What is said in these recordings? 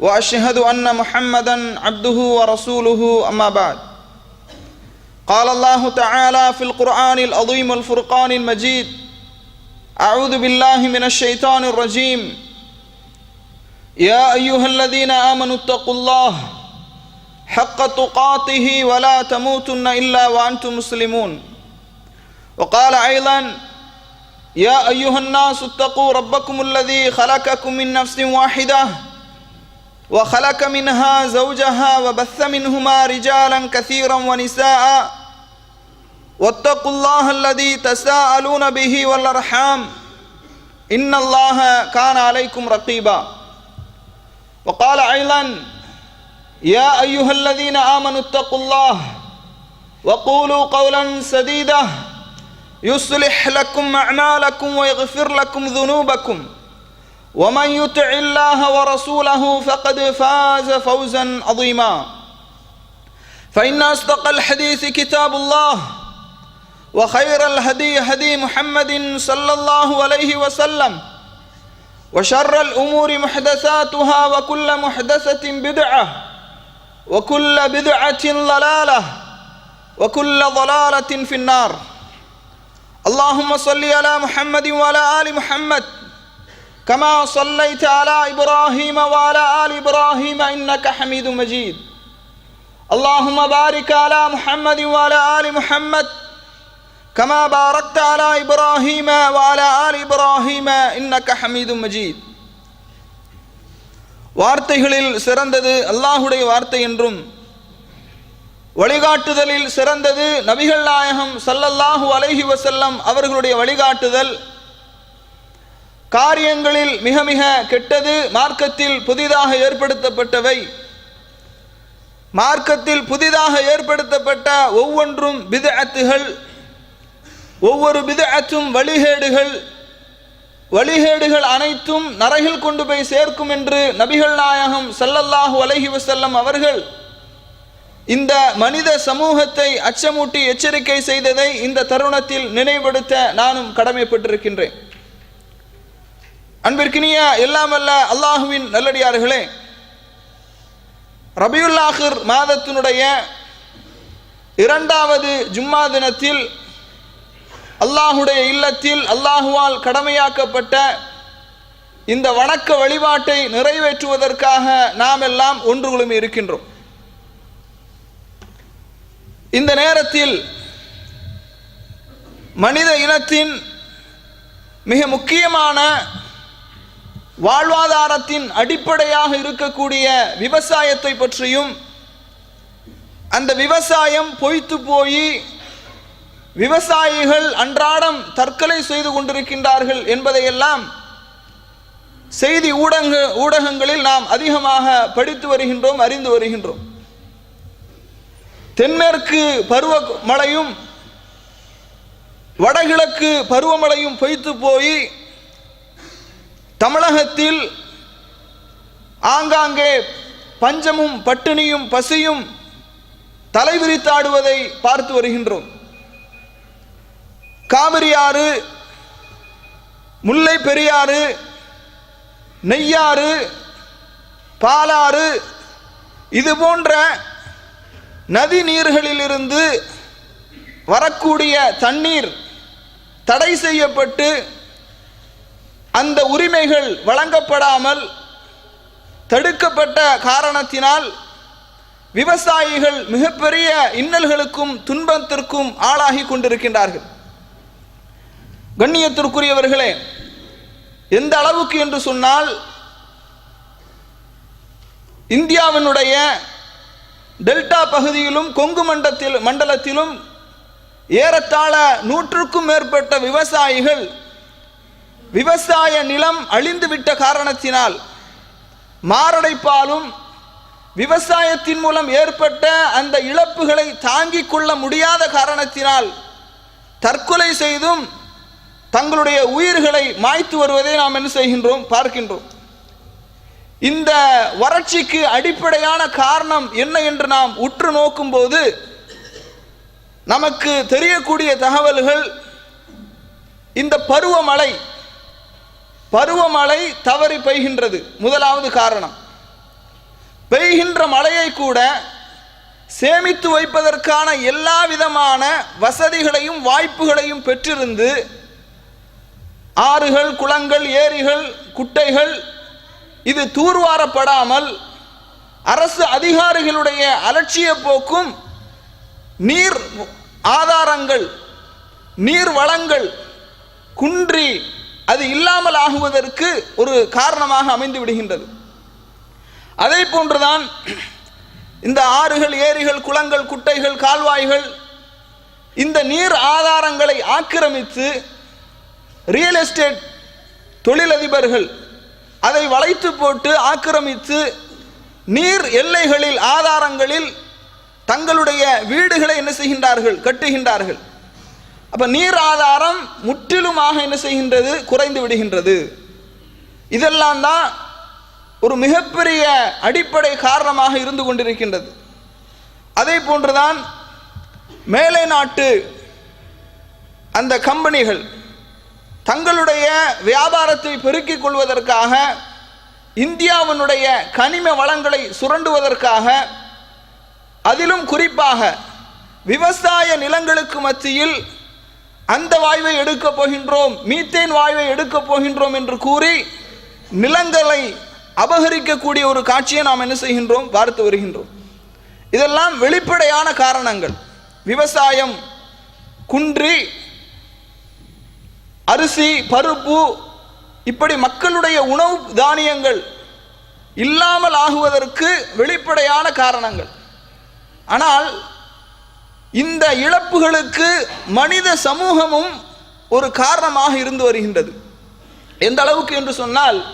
وأشهد أن محمدا عبده ورسوله أما بعد. قال الله تعالى في القرآن العظيم والفرقان المجيد أعوذ بالله من الشيطان الرجيم. يا أيها الذين آمنوا اتقوا الله حق تقاته ولا تموتن إلا وأنتم مسلمون. وقال أيضا يا أيها الناس اتقوا ربكم الذي خلقكم من نفس واحدة وخلق منها زوجها وبث منهما رجالا كثيرا ونساء. واتقوا الله الذي تساءلون به والأرحام. إن الله كان عليكم رقيبا. وقال أيضا يا أيها الذين آمنوا اتقوا الله وقولوا قولا سديدا. يصلح لكم أعمالكم ويغفر لكم ذنوبكم. ومن يطع الله ورسوله فقد فاز فوزا عظيما. فإن أصدق الحديث كتاب الله وخير الهدي هدي محمد صلى الله عليه وسلم وشر الأمور محدثاتها وكل محدثة بدعة وكل بدعة ضلالة وكل ضلالة في النار. اللهم صل على محمد وعلى آل محمد كما صليت على ابراهيم وعلى ال ابراهيم انك حميد مجيد اللهم بارك على محمد وعلى ال محمد كما باركت على ابراهيم وعلى ال ابراهيم انك حميد مجيد வார்த்தைகளில் சிறந்தது அல்லாஹுடைய வார்த்தை என்றும் வழிகாட்டுதலில் சிறந்தது நபிகள் நாயகம் சல்லல்லாஹு அலைஹி வசல்லம் அவர்களுடைய வழிகாட்டுதல் காரியங்களில் மிக மிக கெட்டது மார்க்கத்தில் புதிதாக ஏற்படுத்தப்பட்டவை. மார்க்கத்தில் புதிதாக ஏற்படுத்தப்பட்ட ஒவ்வொன்றும் பிதஅத்துகள் ஒவ்வொரு பிதஅத்தும் வழிகேடுகள் வழிகேடுகள் அனைத்தும் நரகில் கொண்டு போய் சேர்க்கும் என்று நபிகள் நாயகம் சல்லல்லாஹு அலஹி வசல்லம் அவர்கள் இந்த மனித சமூகத்தை அச்சமூட்டி எச்சரிக்கை செய்ததை இந்த தருணத்தில் நினைவுபடுத்த நானும் கடமைப்பட்டிருக்கின்றேன். அன்பிற்கினிய எல்லாமல்ல அல்லாஹுவின் நல்லடியார்களே ரபியுல்லாஹிர் மாதத்தினுடைய இரண்டாவது ஜும்மா தினத்தில் அல்லாஹுடைய இல்லத்தில் அல்லாஹுவால் கடமையாக்கப்பட்ட இந்த வணக்க வழிபாட்டை நிறைவேற்றுவதற்காக நாம் எல்லாம் ஒன்று குழுமி இருக்கின்றோம். இந்த நேரத்தில் மனித இனத்தின் மிக முக்கியமான வாழ்வாதாரத்தின் அடிப்படையாக இருக்கக்கூடிய விவசாயத்தை பற்றியும் அந்த விவசாயம் பொய்த்து போய் விவசாயிகள் அன்றாடம் தற்கொலை செய்து கொண்டிருக்கின்றார்கள் என்பதையெல்லாம் செய்தி ஊடக ஊடகங்களில் நாம் அதிகமாக படித்து வருகின்றோம் அறிந்து வருகின்றோம். தென்மேற்கு பருவமழையும் வடகிழக்கு பருவமழையும் பொய்த்து போய் தமிழகத்தில் ஆங்காங்கே பஞ்சமும் பட்டினியும் பசியும் தலைவிரித்தாடுவதை பார்த்து வருகின்றோம். காவிரி ஆறு முல்லை பெரியாறு நெய்யாறு பாலாறு இது போன்ற நதி நீர்களிலிருந்து வரக்கூடிய தண்ணீர் தடை செய்யப்பட்டு அந்த உரிமைகள் வழங்கப்படாமல் தடுக்கப்பட்ட காரணத்தினால் விவசாயிகள் மிகப்பெரிய இன்னல்களுக்கும் துன்பத்திற்கும் ஆளாகி கொண்டிருக்கின்றார்கள். கண்ணியத்திற்குரியவர்களே எந்த அளவுக்கு என்று சொன்னால் இந்தியாவினுடைய டெல்டா பகுதியிலும் கொங்கு மண்டத்தில் மண்டலத்திலும் ஏறத்தாழ நூற்றுக்கும் மேற்பட்ட விவசாயிகள் விவசாய நிலம் அழிந்துவிட்ட காரணத்தினால் மாரடைப்பாலும் விவசாயத்தின் மூலம் ஏற்பட்ட அந்த இழப்புகளை தாங்கிக் கொள்ள முடியாத காரணத்தினால் தற்கொலை செய்தும் தங்களுடைய உயிர்களை மாய்த்து வருவதை நாம் என்ன செய்கின்றோம் பார்க்கின்றோம். இந்த வறட்சிக்கு அடிப்படையான காரணம் என்ன என்று நாம் உற்று நோக்கும்போது நமக்கு தெரியக்கூடிய தகவல்கள் இந்த பருவமழை பருவமழை தவறி பெய்கின்றது. முதலாவது காரணம். பெய்கின்ற மழையை கூட சேமித்து வைப்பதற்கான எல்லா விதமான வசதிகளையும் வாய்ப்புகளையும் பெற்றிருந்து ஆறுகள் குளங்கள் ஏரிகள் குட்டைகள் இது தூர்வாரப்படாமல் அரசு அதிகாரிகளுடைய அலட்சிய போக்கும் நீர் ஆதாரங்கள் நீர் வளங்கள் குன்றி அது இல்லாமல் ஆகுவதற்கு ஒரு காரணமாக அமைந்து விடுகின்றது. அதே போன்றுதான் இந்த ஆறுகள் ஏரிகள் குளங்கள் குட்டைகள் கால்வாய்கள் இந்த நீர் ஆதாரங்களை ஆக்கிரமித்து ரியல் எஸ்டேட் தொழிலதிபர்கள் அதை வளைத்து போட்டு ஆக்கிரமித்து நீர் எல்லைகளில் ஆதாரங்களில் தங்களுடைய வீடுகளை என்ன செய்கின்றார்கள்? கட்டுகின்றார்கள். அப்ப நீர் ஆதாரம் முற்றிலுமாக என்ன செய்கின்றது? குறைந்து விடுகின்றது. இதெல்லாம் தான் ஒரு மிகப்பெரிய அடிப்படை காரணமாக இருந்து கொண்டிருக்கின்றது. அதே போன்றுதான் மேலை நாட்டு அந்த கம்பெனிகள் தங்களுடைய வியாபாரத்தை பெருக்கிக் கொள்வதற்காக இந்தியாவினுடைய கனிம வளங்களை சுரண்டுவதற்காக அதிலும் குறிப்பாக விவசாய நிலங்களுக்கு மத்தியில் அந்த வாயுவை எடுக்கப் போகின்றோம் மீத்தேன் வாயுவை எடுக்கப் போகின்றோம் என்று கூறி நிலங்களை அபகரிக்கக்கூடிய ஒரு காட்சியை நாம் என்ன செய்கின்றோம்? பார்த்து வருகின்றோம். இதெல்லாம் வெளிப்படையான காரணங்கள். விவசாயம் குன்றி அரிசி பருப்பு இப்படி மக்களுடைய உணவு தானியங்கள் இல்லாமல் ஆகுவதற்கு வெளிப்படையான காரணங்கள். ஆனால் இந்த இழப்புகளுக்கு மனித சமூகமும் ஒரு காரணமாக இருந்து வருகின்றது. எந்த அளவுக்கு என்று சொன்னால்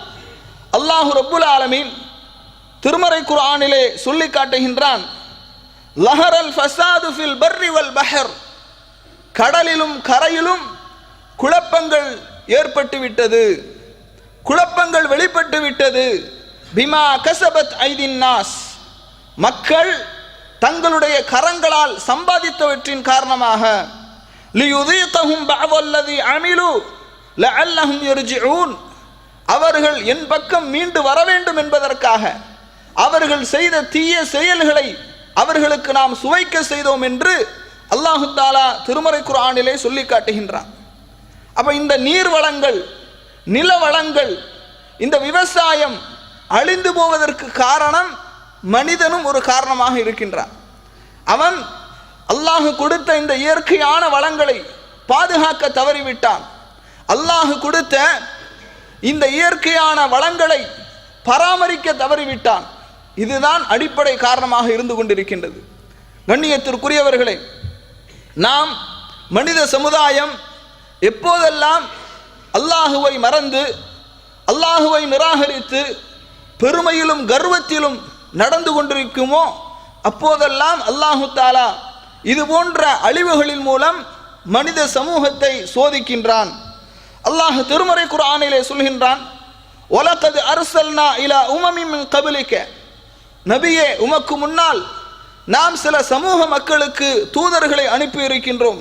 அல்லாஹு ரப்புல் ஆலமீன் திருமறை குர்ஆனிலே சொல்லி காட்டுகின்றான் லஹரல் ஃபசாது ஃபில் பர்ரி வல் பஹர். கடலிலும் கரையிலும் குழப்பங்கள் ஏற்பட்டு விட்டது. குழப்பங்கள் வெளிப்பட்டு விட்டது. பிமா கசபத் ஐதின் நாஸ். மக்கள் தங்களுடைய கரங்களால் சம்பாதித்தவற்றின் காரணமாக அமிலு அவர்கள் என் பக்கம் மீண்டு வர வேண்டும் என்பதற்காக அவர்கள் செய்த தீய செயல்களை அவர்களுக்கு நாம் சுவைக்க செய்தோம் என்று அல்லாஹு தாலா திருமறை குரானிலே சொல்லி காட்டுகின்றான். அப்ப இந்த நீர் வளங்கள் நில வளங்கள் இந்த விவசாயம் அழிந்து போவதற்கு காரணம் மனிதனும் ஒரு காரணமாக இருக்கின்றான். அவன் அல்லாஹு கொடுத்த இந்த இயற்கையான வளங்களை பாதுகாக்க தவறிவிட்டான். அல்லாஹு கொடுத்த இந்த இயற்கையான வளங்களை பராமரிக்க தவறிவிட்டான். இதுதான் அடிப்படை காரணமாக இருந்து கொண்டிருக்கின்றது. கண்ணியத்திற்குரியவர்களே நாம் மனித சமுதாயம் எப்போதெல்லாம் அல்லாஹுவை மறந்து அல்லாஹுவை நிராகரித்து பெருமையிலும் கர்வத்திலும் நடந்து கொண்டிருக்குமோ? அப்போதெல்லாம் அல்லாஹு தாலா இது போன்ற அழிவுகளின் மூலம் மனித சமூகத்தை சோதிக்கின்றான். அல்லாஹ் திருமறை குரானிலே சொல்கின்றான் ஒலக்கது அரசல்னா இலா உமமின் கபலிக்க நபியே உமக்கு முன்னால் நாம் சில சமூக மக்களுக்கு தூதர்களை அனுப்பி இருக்கின்றோம்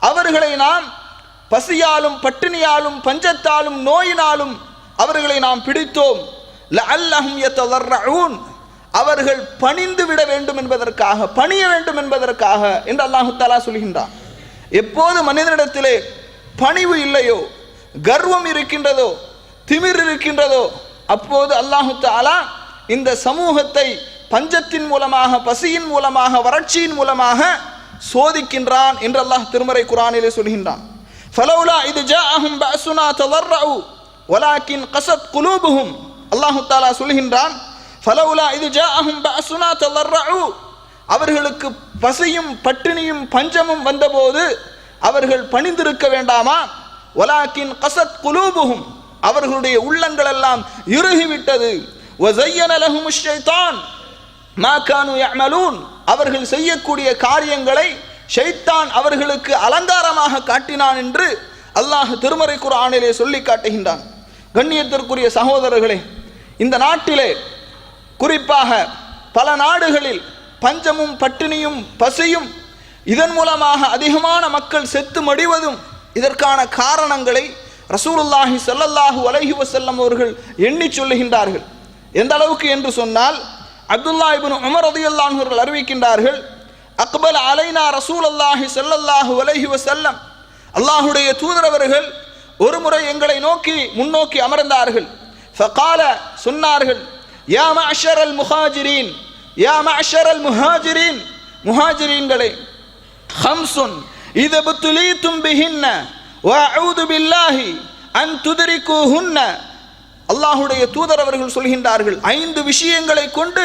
அவர்களை நாம் பசியாலும் பட்டினியாலும் பஞ்சத்தாலும் நோயினாலும் அவர்களை நாம் பிடித்தோம். லஅல்லஹும் அவர்கள் பணிந்து விட வேண்டும் என்பதற்காக பணிய வேண்டும் என்பதற்காக என்று அல்லாஹு தாலா சொல்கின்றான். எப்போது மனிதனிடத்திலே பணிவு இல்லையோ கர்வம் இருக்கின்றதோ திமிர் இருக்கின்றதோ அப்போது அல்லாஹு தாலா இந்த சமூகத்தை பஞ்சத்தின் மூலமாக பசியின் மூலமாக வறட்சியின் மூலமாக சோதிக்கின்றான் என்று அல்லாஹ் திருமறை குரானிலே சொல்கின்றான். ஃபலௌலா இது ஜாஅஹும் பஅசுனா ததர்ரஉ ஒலாக்கின் கசத் குலூபுகும் அல்லாஹு தாலா சொல்கின்றான் ஃபலவுலா இது ஜாஹும் பசுனா தல்லர்ரூ அவர்களுக்கு பசியும் பட்டினியும் பஞ்சமும் வந்தபோது அவர்கள் பணிந்திருக்க வேண்டாமா? ஒலாக்கின் கசத் குலூபுகும் அவர்களுடைய உள்ளங்கள் எல்லாம் இறுகிவிட்டது அவர்கள் செய்யக்கூடிய காரியங்களை ஷைத்தான் அவர்களுக்கு அலங்காரமாக காட்டினான் என்று அல்லாஹ் திருமறை குரானிலே சொல்லி காட்டுகின்றான். கண்ணியத்திற்குரிய சகோதரர்களே இந்த நாட்டிலே குறிப்பாக பல நாடுகளில் பஞ்சமும் பட்டினியும் பசியும் இதன் மூலமாக அதிகமான மக்கள் செத்து மடிவதும் இதற்கான காரணங்களை ரசூலுல்லாஹி செல்லல்லாஹு அலைஹி வஸல்லம் அவர்கள் எண்ணி சொல்லுகின்றார்கள். எந்த அளவுக்கு என்று சொன்னால் அப்துல்லா இபின் உமர் ரலியல்லாஹு அவர்கள் அறிவிக்கின்றார்கள் அக்பல் அலைனா ரசூல் அல்லாஹி செல்லல்லாஹு அலைஹி செல்லம் அல்லாஹுடைய தூதரவர்கள் ஒரு முறை எங்களை நோக்கி முன்னோக்கி அமர்ந்தார்கள். ஃபகால சொன்னார்கள் யா மஅஷரல் முஹாஜிரீன் யா அல் முஹாஜிரீன் முஹாஜிரீன்களே ஹம்சுன் இது புத்துலீத்தும் பிஹின்ன வஅஊது பில்லாஹி அன் துதரிக்குஹுன்ன அல்லாஹுடைய தூதர் அவர்கள் சொல்கின்றார்கள் ஐந்து விஷயங்களை கொண்டு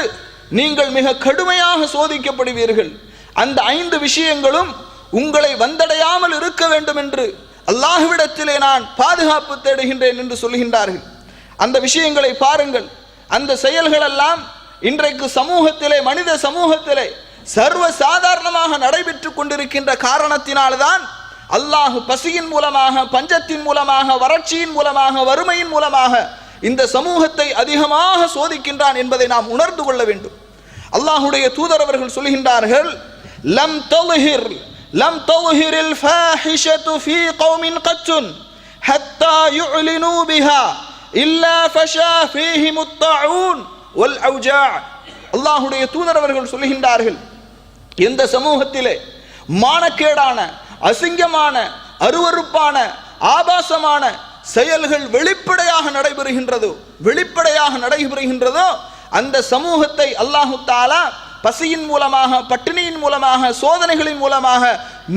நீங்கள் மிக கடுமையாக சோதிக்கப்படுவீர்கள். அந்த ஐந்து விஷயங்களும் உங்களை வந்தடையாமல் இருக்க வேண்டும் என்று அல்லாஹ்விடத்திலே நான் பாதுகாப்பு தேடுகின்றேன் என்று சொல்கின்றார்கள் அந்த விஷயங்களை பாருங்கள். அந்த செயல்களெல்லாம் இன்றைக்கு சமூகத்திலே மனித சமூகத்திலே சர்வ சாதாரணமாக நடைபெற்று கொண்டிருக்கின்ற காரணத்தினால்தான் அல்லாஹ் பசியின் மூலமாக பஞ்சத்தின் மூலமாக வறட்சியின் மூலமாக வறுமையின் மூலமாக இந்த சமூகத்தை அதிகமாக சோதிக்கின்றான் என்பதை நாம் உணர்ந்து கொள்ள வேண்டும். அல்லாஹுடைய தூதரவர்கள் சொல்கின்றார்கள் லம் தொழுகிர் லம் தலுஹிரில் ஃபாஹிஷத்து ஃபீ கௌமின் கத்துன் ஹத்தா யுஅலினு பிஹா இல்லா ஃபஷா ஃபீஹிம் الطاعون والأوجاع அல்லாஹுடைய தூதர் அவர்கள் சொல்கின்றார்கள் எந்த சமூகத்திலே மானக்கேடான அசிங்கமான அருவருப்பான ஆபாசமான செயல்கள் வெளிப்படையாக நடைபெறுகின்றதோ வெளிப்படையாக நடைபெறுகின்றதோ அந்த சமூகத்தை அல்லாஹு தாலா பசியின் மூலமாக பட்டினியின் மூலமாக சோதனைகளின் மூலமாக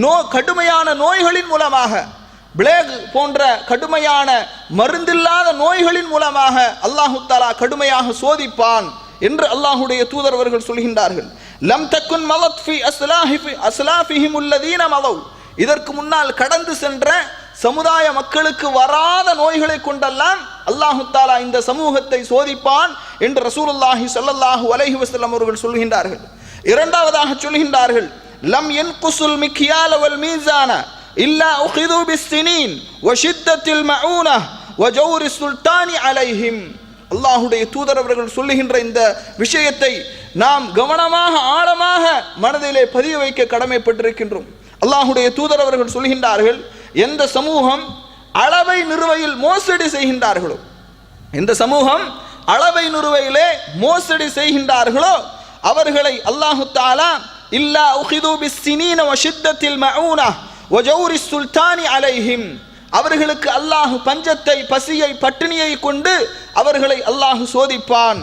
நோ கடுமையான நோய்களின் மூலமாக பிளேக் போன்ற கடுமையான மருந்தில்லாத நோய்களின் மூலமாக அல்லாஹு தாலா கடுமையாக சோதிப்பான் என்று அல்லாஹுடைய தூதர் அவர்கள் சொல்கின்றார்கள். லம் தக்குன் மலத் ஃபி அஸ்லாஹி அஸ்லாஃபிஹிம் உள்ளதீன மலவ். இதற்கு முன்னால் கடந்து சென்ற சமுதாய மக்களுக்கு வராத நோய்களை கொண்டெல்லாம் அல்லாஹு தாலா இந்த சமூகத்தை சோதிப்பான் என்று ரசூலுல்லாஹி சொல்லல்லாஹு அலைஹி வசல்லம் அவர்கள் சொல்கின்றார்கள். இரண்டாவதாக சொல்கின்றார்கள் லம் யன்குசுல் மிக்கியால் வல் மீசான இல்லா உஹிது பிஸ்ஸினீன் வஷித்தத்தில் மஊனா வஜௌரி சுல்தானி அலைஹிம். அல்லாஹுடைய தூதர் அவர்கள் சொல்லுகின்ற இந்த விஷயத்தை நாம் கவனமாக ஆழமாக மனதிலே பதிய வைக்க கடமைப்பட்டிருக்கின்றோம். அல்லாஹுடைய தூதர் அவர்கள் சொல்கின்றார்கள் எந்த சமூகம் அளவை நிறுவையில் மோசடி செய்கின்றார்களோ எந்த சமூகம் அளவை நிறுவையிலே மோசடி செய்கின்றார்களோ அவர்களை அல்லாஹு தாலா இல்லா உஹிது பிஸ்ஸினீன வஷித்தத்தில் மவுனா வஜௌரி சுல்தானி அலைஹிம். அவர்களுக்கு அல்லாஹ் பஞ்சத்தை பசியை பட்டினியை கொண்டு அவர்களை அல்லாஹ் சோதிப்பான்.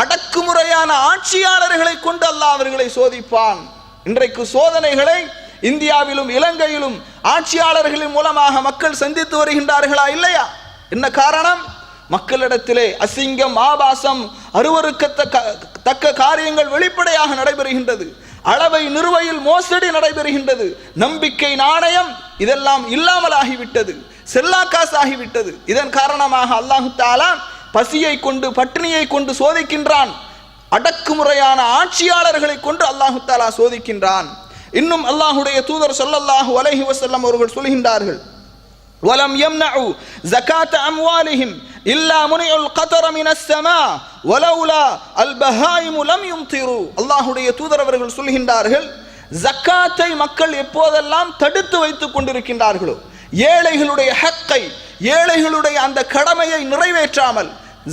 அடக்குமுறையான ஆட்சியாளர்களை கொண்டு அல்லாஹ் அவர்களை சோதிப்பான். இன்றைக்கு சோதனைகளை இந்தியாவிலும் இலங்கையிலும் ஆட்சியாளர்களின் மூலமாக மக்கள் சந்தித்து வருகின்றார்களா இல்லையா? என்ன காரணம்? மக்களிடத்திலே அசிங்கம் ஆபாசம் அருவருக்கத்தக்க தக்க காரியங்கள் வெளிப்படையாக நடைபெறுகின்றது. அளவை நிறுவையில் மோசடி நடைபெறுகின்றது. நம்பிக்கை நாணயம் இதெல்லாம் இல்லாமல் ஆகிவிட்டது செல்லா காசு ஆகிவிட்டது இதன் காரணமாக அல்லாஹு தாலா பசியை கொண்டு பட்டினியை கொண்டு சோதிக்கின்றான். அடக்குமுறையான ஆட்சியாளர்களை கொண்டு அல்லாஹு தாலா சோதிக்கின்றான். இன்னும் அல்லாஹுடைய தூதர் சொல்லல்லாஹு அலைஹி வஸல்லம் அவர்கள் சொல்கின்றார்கள் ولم يمنعوا زكاة أموالهم إلا منعوا القطر من السماء ولولا البهائم لم يمطروا அல்லாஹ்வுடைய தூதர் அவர்கள் சொல்கின்றார்கள் ஜக்காத்தை மக்கள் எப்போதெல்லாம் தடுத்து வைத்துக் கொண்டிருக்கின்றார்களோ ஏழைகளுடைய ஹக்கை ஏழைகளுடைய அந்த கடமையை நிறைவேற்றாமல்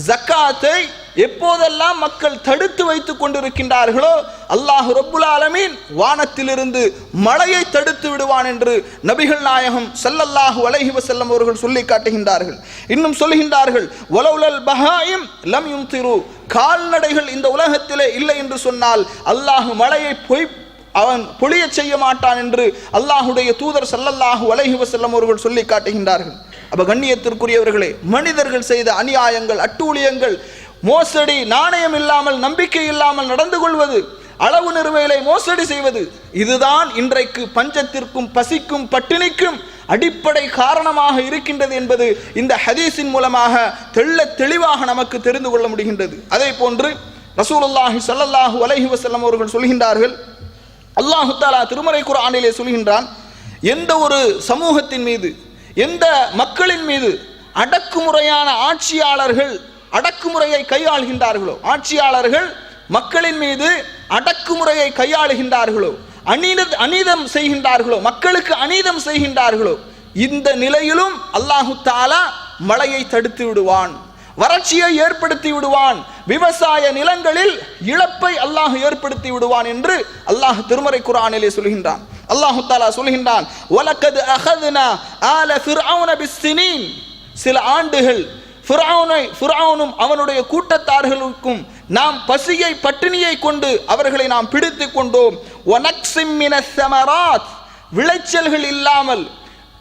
ஜக்காத்தை எப்போதெல்லாம் மக்கள் தடுத்து வைத்துக் கொண்டிருக்கின்றார்களோ அல்லாஹ் ரப்புல் ஆலமீன் வானத்திலிருந்து மழையை தடுத்து விடுவான் என்று நபிகள் நாயகம் செல்லல்லாஹு அலைஹி வஸல்லம் அவர்கள் சொல்லி காட்டுகின்றார்கள். இன்னும் சொல்கின்றார்கள் ஒலவுலல் பஹாயிம் லம் யும்திரு. கால்நடைகள் இந்த உலகத்திலே இல்லை என்று சொன்னால் அல்லாஹ் மழையை பொய் அவன் பொழியச் செய்ய மாட்டான் என்று அல்லாஹுடைய தூதர் செல்லல்லாஹு அலைஹி வஸல்லம் அவர்கள் சொல்லி காட்டுகின்றார்கள். அப்ப கண்ணியத்திற்குரியவர்களே மனிதர்கள் செய்த அநியாயங்கள் அட்டூழியங்கள் மோசடி நாணயம் இல்லாமல் நம்பிக்கை இல்லாமல் நடந்து கொள்வது அளவு நிறுவைகளை மோசடி செய்வது இதுதான் இன்றைக்கு பஞ்சத்திற்கும் பசிக்கும் பட்டினிக்கும் அடிப்படை காரணமாக இருக்கின்றது என்பது இந்த ஹதீஸின் மூலமாக தெள்ள தெளிவாக நமக்கு தெரிந்து கொள்ள முடிகின்றது. அதே போன்று ரசூலுல்லாஹி சல்லல்லாஹு அலஹி வசல்லம் அவர்கள் சொல்கின்றார்கள் அல்லாஹு தாலா திருமறை குரானிலே சொல்கின்றான் எந்த ஒரு சமூகத்தின் மீது எந்த மக்களின் மீது அடக்குமுறையான ஆட்சியாளர்கள் அடக்குமுறையை கையாளுகின்றார்களோ? ஆட்சியாளர்கள் மக்களின் மீது அடக்குமுறையை கையாளுகின்றார்களோ? அநீத அநீதம் செய்கின்றார்களோ? மக்களுக்கு அநீதம் செய்கின்றார்களோ? இந்த நிலையிலும் அல்லாஹு தாலா மழையை தடுத்து விடுவான். வறட்சியை ஏற்படுத்தி விடுவான். விவசாய நிலங்களில் இழப்பை அல்லாஹ் ஏற்படுத்தி விடுவான் என்று அல்லாஹ் திருமறை குரானிலே சொல்கின்றான். அல்லாஹு தாலா சொல்கின்றான் வலக்கது ஆல சில ஆண்டுகள் ஃபிர்அவுனை ஃபிர்அவுனும் அவனுடைய கூட்டத்தார்களுக்கும் நாம் பசியை பட்டினியை கொண்டு அவர்களை நாம் பிடித்து கொண்டோம். ஒனக்சிம்மின செமராத் விளைச்சல்கள் இல்லாமல்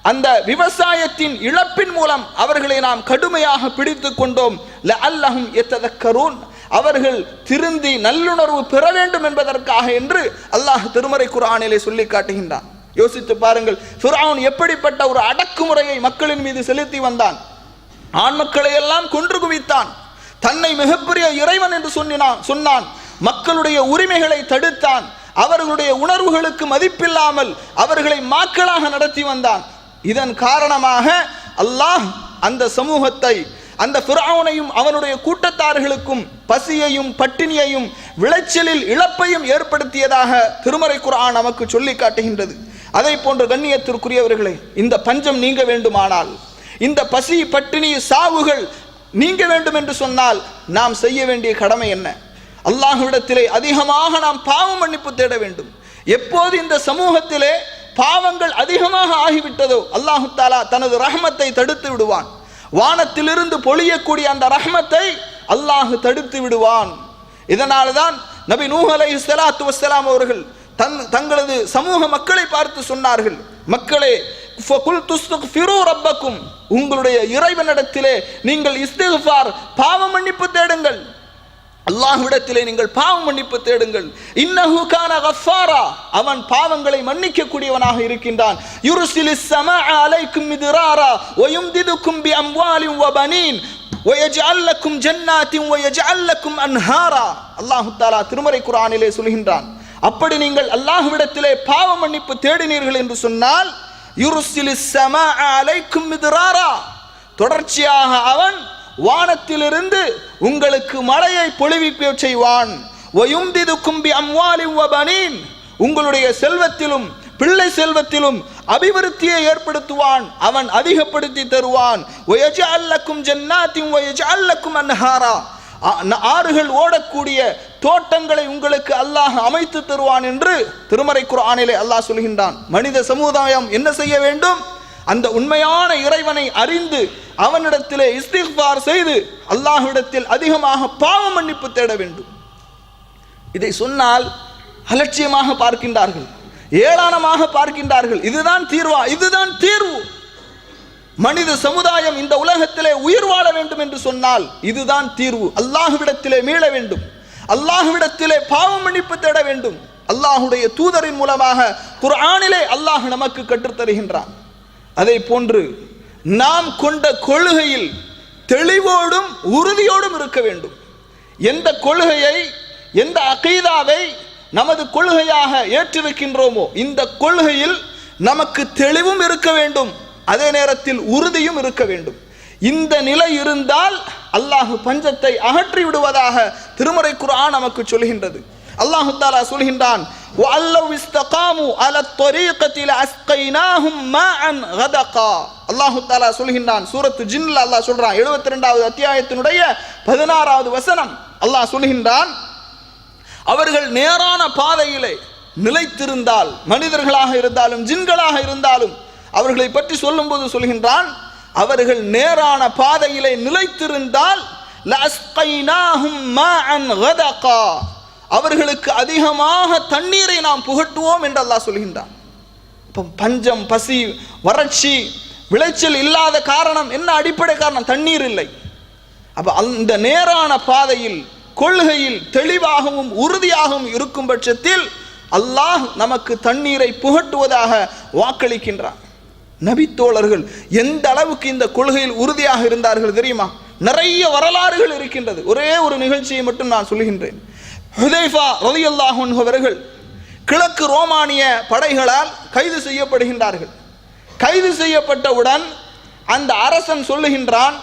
அந்த விவசாயத்தின் இழப்பின் மூலம் அவர்களை நாம் கடுமையாக பிடித்து கொண்டோம். ல அல்லஹும் எத்ததக்கரூன் அவர்கள் திருந்தி நல்லுணர்வு பெற வேண்டும் என்பதற்காக என்று அல்லாஹ் திருமறை குரானிலே சொல்லி காட்டுகின்றான். யோசித்து பாருங்கள் ஃபிர்அவுன் எப்படிப்பட்ட ஒரு அடக்குமுறையை மக்களின் மீது செலுத்தி வந்தான். ஆண் மக்களை எல்லாம் கொன்று குவித்தான். தன்னை மிகப்பெரிய இறைவன் என்று சொன்னான் சொன்னான். மக்களுடைய உரிமைகளை தடுத்தான். அவர்களுடைய உணர்வுகளுக்கு மதிப்பில்லாமல் அவர்களை மாக்களாக நடத்தி வந்தான். இதன் காரணமாக அல்லாஹ் அந்த சமூகத்தை அந்த ஃபிரௌனையும் அவனுடைய கூட்டத்தார்களுக்கும் பசியையும் பட்டினியையும் விளைச்சலில் இழப்பையும் ஏற்படுத்தியதாக திருமறை குரான் நமக்கு சொல்லி காட்டுகின்றது. அதை போன்ற கண்ணியத்திற்குரியவர்களே இந்த பஞ்சம் நீங்க வேண்டுமானால் இந்த பசி பட்டினி சாவுகள் நீங்க வேண்டும் என்று சொன்னால் நாம் செய்ய வேண்டிய கடமை என்ன? அல்லாஹ்விடத்திலே அதிகமாக நாம் பாவம் மன்னிப்பு தேட வேண்டும். எப்போது இந்த சமூகத்திலே பாவங்கள் அதிகமாக ஆகிவிட்டதோ அல்லாஹு தாலா தனது ரஹமத்தை தடுத்து விடுவான். வானத்திலிருந்து பொழியக்கூடிய அந்த ரஹமத்தை அல்லாஹ் தடுத்து விடுவான். இதனால தான் நபி நூஹ் அலைஹி ஸலாத்து அவர்கள் தன் தங்களது சமூக மக்களை பார்த்து சொன்னார்கள். மக்களே ரப்பக்கும் உங்களுடைய இறைவனிடத்திலே நீங்கள் இஸ்திக்ஃபார் பாவ மன்னிப்பு தேடுங்கள் அல்லாஹ்விடத்திலே நீங்கள் பாவ மன்னிப்பு தேடுங்கள் இன்னஹு கான கஃபாரா அவன் பாவங்களை மன்னிக்க கூடியவனாக இருக்கின்றான் யுர்சிலிஸ் ஸமாஅ அலைக்கும் மித்ராரா வயும்திதுக்கும் பி அம்வாலின் வ பனீன் ويجعل لكم جنات ويجعل لكم انهارا அல்லாஹ் தஆலா திருமறை குர்ஆனிலே சொல்கின்றான் அப்படி நீங்கள் அல்லாஹ்விடத்திலே பாவ மன்னிப்பு தேடினீர்கள் என்று சொன்னால் யுர்சிலிஸ் ஸமாஅ அலைக்கும் மித்ராரா? தொடர்ச்சியாக அவன் வானத்திலிருந்து உங்களுக்கு மழையை பொழிவிக்க செய்வான். வயும்திதுக்கும் பி அம்வாலின் உங்களுடைய செல்வத்திலும் பிள்ளை செல்வத்திலும் அபிவிருத்தியை ஏற்படுத்துவான். அவன் அதிகப்படுத்தி தருவான். அல்லக்கும் ஜன்னாத்தின் அல்லக்கும் அன்ஹாரா. ஆறுகள் ஓடக்கூடிய தோட்டங்களை உங்களுக்கு அல்லாஹ் அமைத்து தருவான் என்று திருமறை குரானிலே அல்லாஹ் சொல்கின்றான். மனித சமுதாயம் என்ன செய்ய வேண்டும்? அந்த உண்மையான இறைவனை அறிந்து அவனிடத்திலே இஸ்திஃபார் செய்து அல்லாஹ்விடத்தில் அதிகமாக பாவ மன்னிப்பு தேட வேண்டும். இதை சொன்னால் அலட்சியமாக பார்க்கின்றார்கள். ஏளானமாக பார்க்கின்றார்கள். இதுதான் தீர்வா இதுதான் தீர்வு. மனித சமுதாயம் இந்த உலகத்திலே உயிர் வாழ வேண்டும் என்று சொன்னால் இதுதான் தீர்வு. அல்லாஹ்விடத்திலே மீள வேண்டும். அல்லாஹ்விடத்திலே பாவம் மன்னிப்பு தேட வேண்டும். அல்லாஹுடைய தூதரின் மூலமாக குர்ஆனிலே அல்லாஹ் நமக்கு கற்றுத்தருகின்றான். அதை போன்று நாம் கொண்ட கொள்கையில் தெளிவோடும் உறுதியோடும் இருக்க வேண்டும். எந்த கொள்கையை எந்த அகைதாவை நமது கொள்கையாக ஏற்றிருக்கின்றோமோ இந்த கொள்கையில் நமக்கு தெளிவும் இருக்க வேண்டும். அதே நேரத்தில் உறுதியும் இருக்க வேண்டும். இந்த நிலை இருந்தால் அல்லாஹு பஞ்சத்தை அகற்றி விடுவதாக திருமறை குரான் நமக்கு சொல்கின்றது. அல்லாஹு தாலா சொல்கின்றான் அல்லாஹு தாலா சொல்கின்றான் சூரத்து ஜின்ல அல்லாஹ் சொல்றான் எழுபத்தி ரெண்டாவது அத்தியாயத்தினுடைய பதினாறாவது வசனம். அல்லாஹ் சொல்கின்றான் அவர்கள் நேரான பாதையிலே நிலைத்திருந்தால் மனிதர்களாக இருந்தாலும் ஜின்களாக இருந்தாலும் அவர்களை பற்றி சொல்லும்போது சொல்கின்றான் அவர்கள் நேரான பாதையிலே நிலைத்திருந்தால் அவர்களுக்கு அதிகமாக தண்ணீரை நாம் புகட்டுவோம் என்று அல்லாஹ் சொல்கின்றான். இப்போ பஞ்சம் பசி வறட்சி விளைச்சல் இல்லாத காரணம் என்ன அடிப்படை காரணம்? தண்ணீர் இல்லை. அப்போ அந்த நேரான பாதையில் கொள்கையில் தெளிவாகவும் உறுதியாகவும் இருக்கும் பட்சத்தில் அல்லாஹ் நமக்கு தண்ணீரை புகட்டுவதாக வாக்களிக்கின்றான். நபித்தோழர்கள் எந்த அளவுக்கு இந்த கொள்கையில் உறுதியாக இருந்தார்கள் தெரியுமா? நிறைய வரலாறுகள் இருக்கின்றது. ஒரே ஒரு நிகழ்ச்சியை மட்டும் நான் சொல்கின்றேன் ஹுதைஃபா ரலியல்லாஹு அவர்கள் கிழக்கு ரோமானிய படைகளால் கைது செய்யப்படுகின்றார்கள். கைது செய்யப்பட்டவுடன் அந்த அரசன் சொல்லுகின்றான்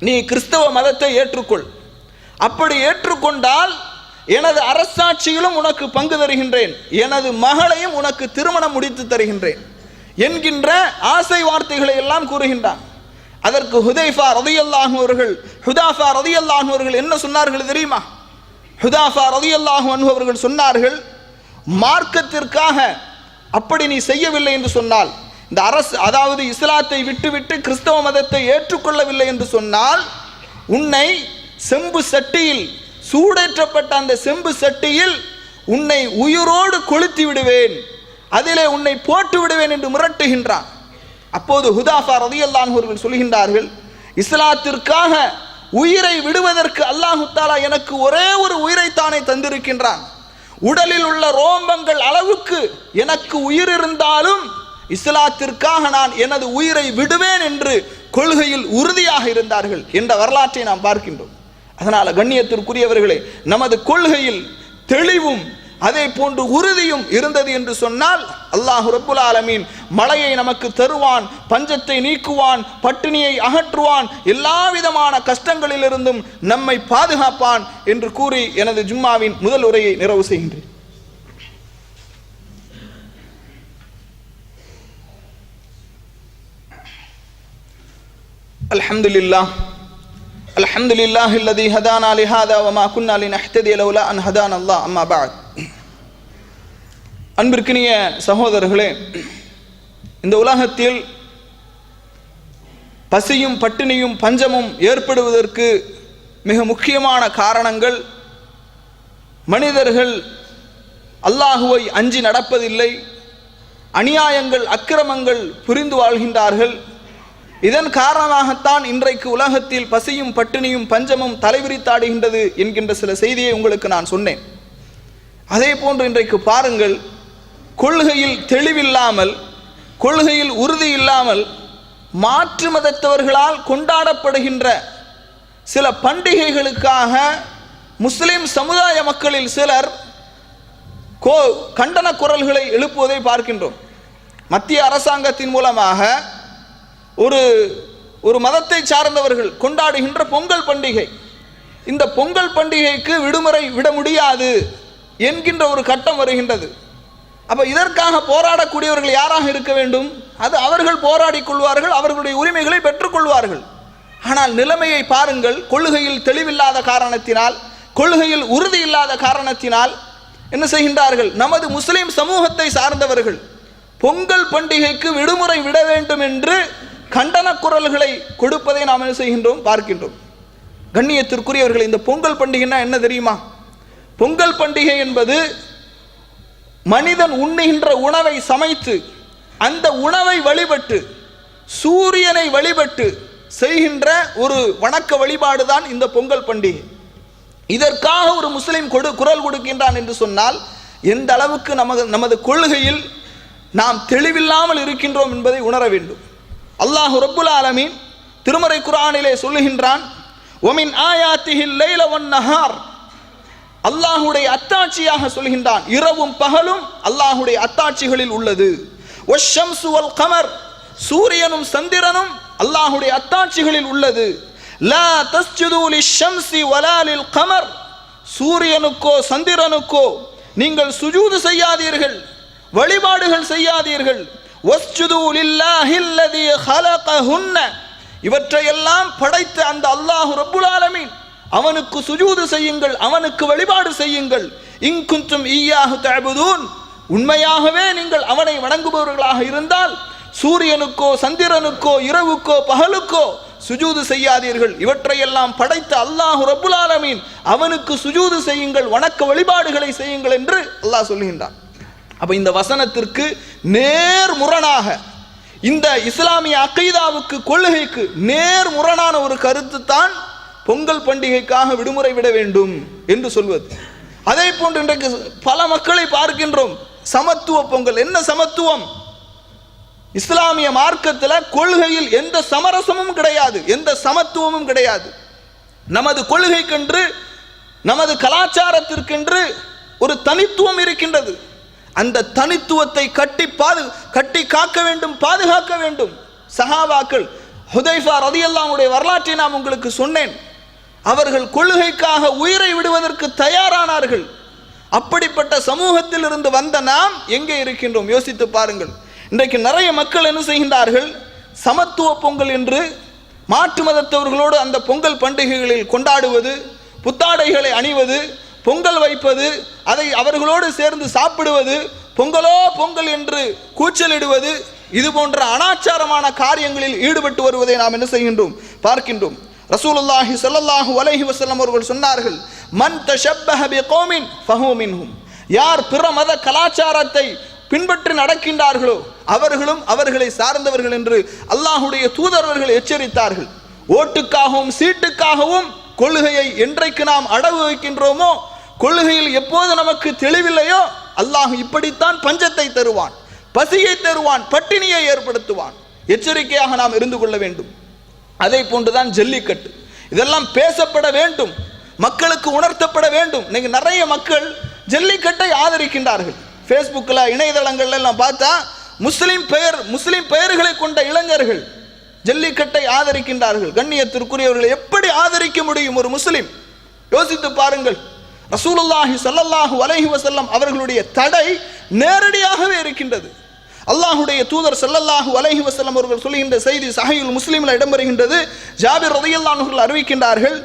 நீ கிறிஸ்தவ மதத்தை ஏற்றுக்கொள். அப்படி ஏற்றுக்கொண்டால் எனது அரசாட்சியிலும் உனக்கு பங்கு தருகின்றேன். எனது மகளையும் உனக்கு திருமணம் முடித்து தருகின்றேன். என்கின்ற ஆசை வார்த்தைகளை எல்லாம் கூறுகின்றான். அதற்கு ஹுதைஃபா ரதியல்லாஹு அவர்கள் ஹுதாஃபா ரதியல்லாஹு அவர்கள் என்ன சொன்னார்கள் தெரியுமா? ஹுதாஃபா ரதியல்லாஹு அன்ஹு அவர்கள் சொன்னார்கள் மார்க்கத்திற்காக அப்படி நீ செய்யவில்லை என்று சொன்னால் இந்த அரசு அதாவது இஸ்லாத்தை விட்டுவிட்டு கிறிஸ்தவ மதத்தை ஏற்றுக்கொள்ளவில்லை என்று சொன்னால் உன்னை செம்பு சட்டியில் சூடேற்றப்பட்ட அந்த செம்பு சட்டியில் உன்னை உயிரோடு கொளுத்தி விடுவேன். அதிலே உன்னை போட்டு விடுவேன் என்று மிரட்டுகின்றான். அப்போது ஹுதாஃபா ரதியல்லான் அவர்கள் சொல்கின்றார்கள் இஸ்லாத்திற்காக உயிரை விடுவதற்கு அல்லாஹு தாலா எனக்கு ஒரே ஒரு உயிரைத்தானே தந்திருக்கின்றான். உடலில் உள்ள ரோமங்கள் அளவுக்கு எனக்கு உயிர் இருந்தாலும் இஸ்லாத்திற்காக நான் எனது உயிரை விடுவேன் என்று கொள்கையில் உறுதியாக இருந்தார்கள் என்ற வரலாற்றை நாம் பார்க்கின்றோம். அதனால் கண்ணியத்திற்குரியவர்களே நமது கொள்கையில் தெளிவும் அதே போன்று உறுதியும் இருந்தது என்று சொன்னால் அல்லாஹ் ரபுல் ஆலமீன் மழையை நமக்கு தருவான் பஞ்சத்தை நீக்குவான் பட்டினியை அகற்றுவான் எல்லா விதமான கஷ்டங்களிலிருந்தும் நம்மை பாதுகாப்பான் என்று கூறி எனது ஜும்மாவின் முதல் உரையை நிறைவு செய்கின்றேன். அல்ஹம்துலில்லாஹ். الحمد لله الذي هدانا لهذا وما كنا لنهتدي لولا أن هدانا الله أما بعد அன்பிற்கினிய சகோதரர்களே இந்த உலகத்தில் பசியும் பட்டினியும் பஞ்சமும் ஏற்படுவதற்கு மிக முக்கியமான காரணங்கள் மனிதர்கள் அல்லாஹுவை அஞ்சி நடப்பதில்லை அநியாயங்கள் அக்கிரமங்கள் புரிந்து வாழ்கின்றார்கள். இதன் காரணமாகத்தான் இன்றைக்கு உலகத்தில் பசியும் பட்டினியும் பஞ்சமும் தலைவிரித்தாடுகின்றது என்கின்ற சில செய்தியை உங்களுக்கு நான் சொன்னேன். அதே போன்று இன்றைக்கு பாருங்கள் கொள்கையில் தெளிவில்லாமல் கொள்கையில் உறுதி இல்லாமல் மாற்று மதத்தவர்களால் கொண்டாடப்படுகின்ற சில பண்டிகைகளுக்காக முஸ்லிம் சமுதாய மக்களில் சிலர் கோ கண்டன குரல்களை எழுப்புவதை பார்க்கின்றோம். மத்திய அரசாங்கத்தின் மூலமாக ஒரு ஒரு மதத்தை சார்ந்தவர்கள் கொண்டாடுகின்ற பொங்கல் பண்டிகை. இந்த பொங்கல் பண்டிகைக்கு விடுமுறை விட முடியாது என்கின்ற ஒரு கட்டம் வருகின்றது. அப்போ இதற்காக போராடக்கூடியவர்கள் யாராக இருக்க வேண்டும்? அது அவர்கள் போராடி கொள்வார்கள் அவர்களுடைய உரிமைகளை பெற்றுக்கொள்வார்கள் ஆனால் நிலைமையை பாருங்கள் கொள்கையில் தெளிவில்லாத காரணத்தினால் கொள்கையில் உறுதி இல்லாத காரணத்தினால் என்ன செய்கின்றார்கள்? நமது முஸ்லிம் சமூகத்தை சார்ந்தவர்கள் பொங்கல் பண்டிகைக்கு விடுமுறை விட வேண்டும் என்று கண்டன குரல்களை கொடுப்பதை நாம் என்ன செய்கின்றோம்? பார்க்கின்றோம். கண்ணியத்திற்குரியவர்கள் இந்த பொங்கல் பண்டிகைன்னா என்ன தெரியுமா? பொங்கல் பண்டிகை என்பது மனிதன் உண்ணுகின்ற உணவை சமைத்து அந்த உணவை வழிபட்டு சூரியனை வழிபட்டு செய்கின்ற ஒரு வணக்க வழிபாடு தான் இந்த பொங்கல் பண்டிகை. இதற்காக ஒரு முஸ்லீம் கொடு குரல் கொடுக்கின்றான் என்று சொன்னால் எந்த அளவுக்கு நமது நமது கொள்கையில் நாம் தெளிவில்லாமல் இருக்கின்றோம் என்பதை உணர வேண்டும். அல்லாஹ் ரப்புல் ஆலமீன் திருமறை குரானிலே சொல்லுகின்றான் ஒமின் ஆயாத்திகில் லைல ஒன் நஹார் அல்லாஹுடைய அத்தாட்சியாக சொல்கின்றான் இரவும் பகலும் அல்லாஹுடைய அத்தாட்சிகளில் உள்ளது. ஒஷம்சு வல் கமர் சூரியனும் சந்திரனும் அல்லாஹுடைய அத்தாட்சிகளில் உள்ளது. லா தஸ்ஜுது ஷம்சி வலாலில் கமர் சூரியனுக்கோ சந்திரனுக்கோ நீங்கள் சுஜூது செய்யாதீர்கள் வழிபாடுகள் செய்யாதீர்கள். இவற்றையெல்லாம் படைத்த அந்த அல்லாஹ் ரப்புல் ஆலமீன். அவனுக்கு சுஜூது செய்யுங்கள் அவனுக்கு வழிபாடு செய்யுங்கள். இங்குந்தும் ஈயாஹு தஅபுதூன். உண்மையாகவே நீங்கள் அவனை வணங்குபவர்களாக இருந்தால் சூரியனுக்கோ சந்திரனுக்கோ இரவுக்கோ பகலுக்கோ சுஜூது செய்யாதீர்கள். இவற்றையெல்லாம் படைத்த அல்லாஹு ரபுல் ஆலமீன். அவனுக்கு சுஜூது செய்யுங்கள் வணக்க வழிபாடுகளை செய்யுங்கள் என்று அல்லாஹ் சொல்லுகின்றான் அப்போ இந்த வசனத்திற்கு நேர் முரணாக இந்த இஸ்லாமிய அகைதாவுக்கு கொள்கைக்கு நேர் முரணான ஒரு கருத்து தான் பொங்கல் பண்டிகைக்காக விடுமுறை விட வேண்டும் என்று சொல்வது. அதே போன்று இன்றைக்கு பல மக்களை பார்க்கின்றோம். சமத்துவ பொங்கல் என்ன சமத்துவம்? இஸ்லாமிய மார்க்கத்தில் கொள்கையில் எந்த சமரசமும் கிடையாது எந்த சமத்துவமும் கிடையாது. நமது கொள்கைக்கென்று நமது கலாச்சாரத்திற்கென்று ஒரு தனித்துவம் இருக்கின்றது. அந்த தனித்துவத்தை கட்டி பாது கட்டி காக்க வேண்டும் பாதுகாக்க வேண்டும். சஹாபாக்கள் ஹுதைஃபா ரதியல்லாவுடைய வரலாற்றை நான் உங்களுக்கு சொன்னேன். அவர்கள் கொள்கைக்காக உயிரை விடுவதற்கு தயாரானார்கள். அப்படிப்பட்ட சமூகத்தில் இருந்து வந்த நாம் எங்கே இருக்கின்றோம்? யோசித்து பாருங்கள். இன்றைக்கு நிறைய மக்கள் என்ன செய்கின்றார்கள்? சமத்துவ பொங்கல் என்று மாற்று மதத்தவர்களோடு அந்த பொங்கல் பண்டிகைகளில் கொண்டாடுவது புத்தாடைகளை அணிவது பொங்கல் வைப்பது அதை அவர்களோடு சேர்ந்து சாப்பிடுவது பொங்கலோ பொங்கல் என்று கூச்சலிடுவது இது போன்ற அனாச்சாரமான காரியங்களில் ஈடுபட்டு வருவதை நாம் என்ன செய்கின்றோம்? பார்க்கின்றோம். ரசூலுல்லாஹி சொல்லல்லாஹு அலைஹி வசல்லம் அவர்கள் சொன்னார்கள் மன் தஷப்பஹ பிகௌமின் ஃபஹு மின்ஹும். யார் பிற மத கலாச்சாரத்தை பின்பற்றி நடக்கின்றார்களோ அவர்களும் அவர்களை சார்ந்தவர்கள் என்று அல்லாஹுடைய தூதரவர்கள் எச்சரித்தார்கள். ஓட்டுக்காகவும் சீட்டுக்காகவும் கொள்கையை என்றைக்கு நாம் அடவு வைக்கின்றோமோ கொள்கையில் எப்போது நமக்கு தெளிவில்லையோ அல்லாஹ் இப்படித்தான் பஞ்சத்தை தருவான் பசியை தருவான் பட்டினியை ஏற்படுத்துவான். எச்சரிக்கையாக நாம் இருந்து கொள்ள வேண்டும். அதே போன்றுதான் ஜல்லிக்கட்டு. இதெல்லாம் பேசப்பட வேண்டும். மக்களுக்கு உணர்த்தப்பட வேண்டும். இன்னைக்கு நிறைய மக்கள் ஜல்லிக்கட்டை ஆதரிக்கின்றார்கள். ஃபேஸ்புக்கில் இணையதளங்கள்ல எல்லாம் பார்த்தா முஸ்லீம் பெயர் முஸ்லீம் பெயர்களை கொண்ட இளைஞர்கள் ஜல்லிக்கட்டை ஆதரிக்கின்றார்கள். கண்ணியத்திற்குரியவர்களை எப்படி ஆதரிக்க முடியும் ஒரு முஸ்லிம்? யோசித்து பாருங்கள். ரசூலுல்லாஹி சல்லல்லாஹு அலைஹி வசல்லம் அவர்களுடைய தடை நேரடியாகவே இருக்கின்றது. அல்லாஹுடைய தூதர் செல்லல்லாஹு அலைஹி வசல்லம் அவர்கள் சொல்லுகின்ற செய்தி சஹீல் முஸ்லீமில் இடம்பெறுகின்றது. ஜாபிர் ரலியல்லாஹு அவர்கள் அறிவிக்கின்றார்கள்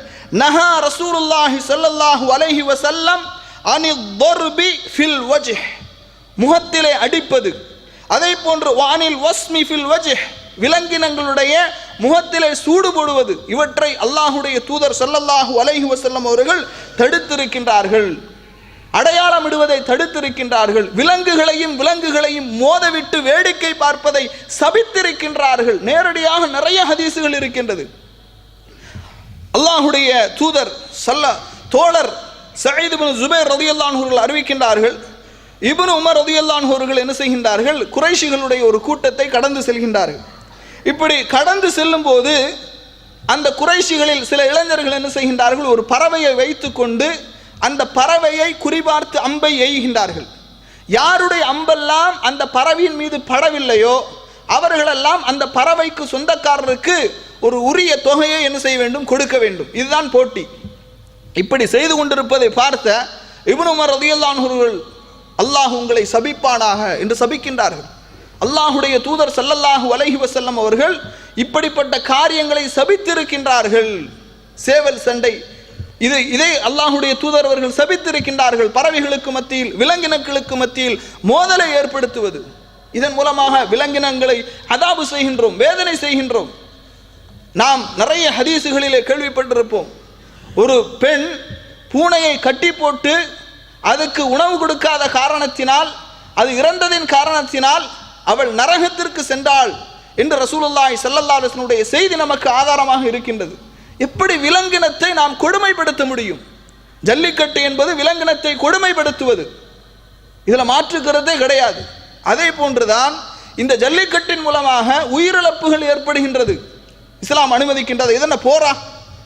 நஹா ரசூலுல்லாஹி ஸல்லல்லாஹு அலைஹி வசல்லம் அனி தொர்பி ஃபில் வஜ் முகத்திலே அடிப்பது. அதே போன்று வானில் வஸ்மி ஃபில் வஜ் விலங்கினங்களுடைய முகத்திலே சூடு போடுவது. இவற்றை அல்லாஹுடைய தூதர் சல்லல்லாஹு அலைஹி வசல்லம் அவர்கள் தடுத்திருக்கின்றார்கள். அடையாளம் இடுவதை தடுத்திருக்கின்றார்கள். விலங்குகளையும் விலங்குகளையும் மோதவிட்டு வேடிக்கை பார்ப்பதை சபித்திருக்கின்றார்கள். நேரடியாக நிறைய ஹதீசுகள் இருக்கின்றது. அல்லாஹுடைய தூதர் சல்ல தோழர் சயீத் இப்னு ஜுபைர் ரதியல்லான் அறிவிக்கின்றார்கள். இப்னு உமர் ரதியல்லான் அவர்கள் என்ன செய்கின்றார்கள்? குறைஷிகளுடைய ஒரு கூட்டத்தை கடந்து செல்கின்றார்கள். இப்படி கடந்து செல்லும் போது அந்த குறைஷிகளில் சில இளைஞர்கள் என்ன செய்கின்றார்கள்? ஒரு பறவையை வைத்துக்கொண்டு அந்த பறவையை குறிபார்த்து அம்பை எய்கின்றார்கள். யாருடைய அம்பெல்லாம் அந்த பறவையின் மீது படவில்லையோ அவர்களெல்லாம் அந்த பறவைக்கு சொந்தக்காரருக்கு ஒரு உரிய தொகையை என்ன செய்ய வேண்டும்? கொடுக்க வேண்டும். இதுதான் போட்டி. இப்படி செய்து கொண்டிருப்பதை பார்த்த இவனுமர் உமர் அல்லாஹ் உங்களை சபிப்பானாக என்று சபிக்கின்றார்கள். அல்லாஹுடைய தூதர் சல்லல்லாஹு அலஹி வசல்லம் அவர்கள் இப்படிப்பட்ட காரியங்களை சபித்திருக்கின்றார்கள். சேவல் சண்டை. இது இதை அல்லாஹுடைய தூதர் அவர்கள் சபித்திருக்கின்றார்கள். பறவைகளுக்கு மத்தியில் விலங்கினங்களுக்கு மத்தியில் மோதலை ஏற்படுத்துவது. இதன் மூலமாக விலங்கினங்களை அதாபு செய்கின்றோம் வேதனை செய்கின்றோம். நாம் நிறைய ஹதீசுகளிலே கேள்விப்பட்டிருப்போம். ஒரு பெண் பூனையை கட்டி போட்டு அதுக்கு உணவு கொடுக்காத காரணத்தினால் அது இறந்ததின் காரணத்தினால் அவள் நரகத்திற்கு சென்றாள் என்று ரசூலுல்லாய் ஸல்லல்லாஹு செய்தி நமக்கு ஆதாரமாக இருக்கின்றது. எப்படி விலங்கினத்தை நாம் கொடுமைப்படுத்த முடியும்? ஜல்லிக்கட்டு என்பது விலங்கினத்தை கொடுமைப்படுத்துவது. இதில் மாற்றுக்கிறதே கிடையாது. அதே போன்றுதான் இந்த ஜல்லிக்கட்டின் மூலமாக உயிரிழப்புகள் ஏற்படுகின்றது. இஸ்லாம் அனுமதிக்கின்றது. இதென்ன போரா?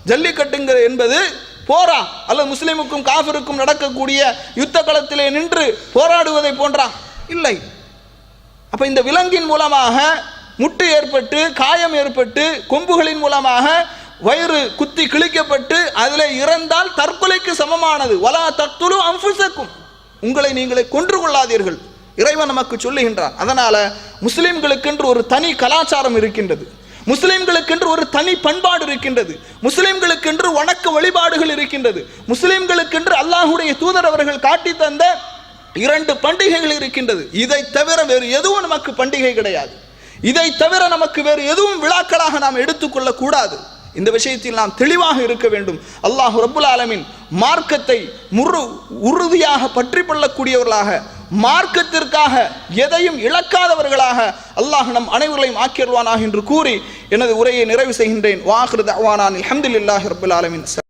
ஜல்லிக்கட்டுங்கிற என்பது போரா? அல்லது முஸ்லிமுக்கும் காஃபிருக்கும் நடக்கக்கூடிய யுத்த களத்திலே நின்று போராடுவதை போன்றா? இல்லை. அப்போ இந்த விலங்கின் மூலமாக முட்டு ஏற்பட்டு காயம் ஏற்பட்டு கொம்புகளின் மூலமாக வயிறு குத்தி கிழிக்கப்பட்டு அதில் இறந்தால் தற்கொலைக்கு சமமானது. வலா தத்துலு அம்புசக்கும் உங்களை நீங்களே கொன்று கொள்ளாதீர்கள். இறைவன் நமக்கு சொல்லுகின்றான். அதனால் முஸ்லீம்களுக்கென்று ஒரு தனி கலாச்சாரம் இருக்கின்றது. முஸ்லிம்களுக்கென்று ஒரு தனி பண்பாடு இருக்கின்றது. முஸ்லிம்களுக்கென்று வணக்க வழிபாடுகள் இருக்கின்றது. முஸ்லிம்களுக்கென்று அல்லாஹுடைய தூதர் அவர்கள் காட்டி தந்த இரண்டு பண்டிகைகள் இருக்கின்றது. இதை தவிர வேறு எதுவும் நமக்கு பண்டிகை கிடையாது. இதை தவிர நமக்கு வேறு எதுவும் விழாக்களாக நாம் எடுத்துக்கொள்ள கூடாது இந்த விஷயத்தில் நாம் தெளிவாக இருக்க வேண்டும். அல்லாஹ் ரபுல் ஆலமின் மார்க்கத்தை முறு உறுதியாக பற்றி கொள்ளக்கூடியவர்களாக மார்க்கத்திற்காக எதையும் இழக்காதவர்களாக அல்லாஹ் நம் அனைவர்களையும் ஆக்கிடுவானாக என்று கூறி எனது உரையை நிறைவு செய்கின்றேன். வாஹிருத் அவானான் அல்ஹம்துலில்லாஹி ரபுல் ஆலமின்.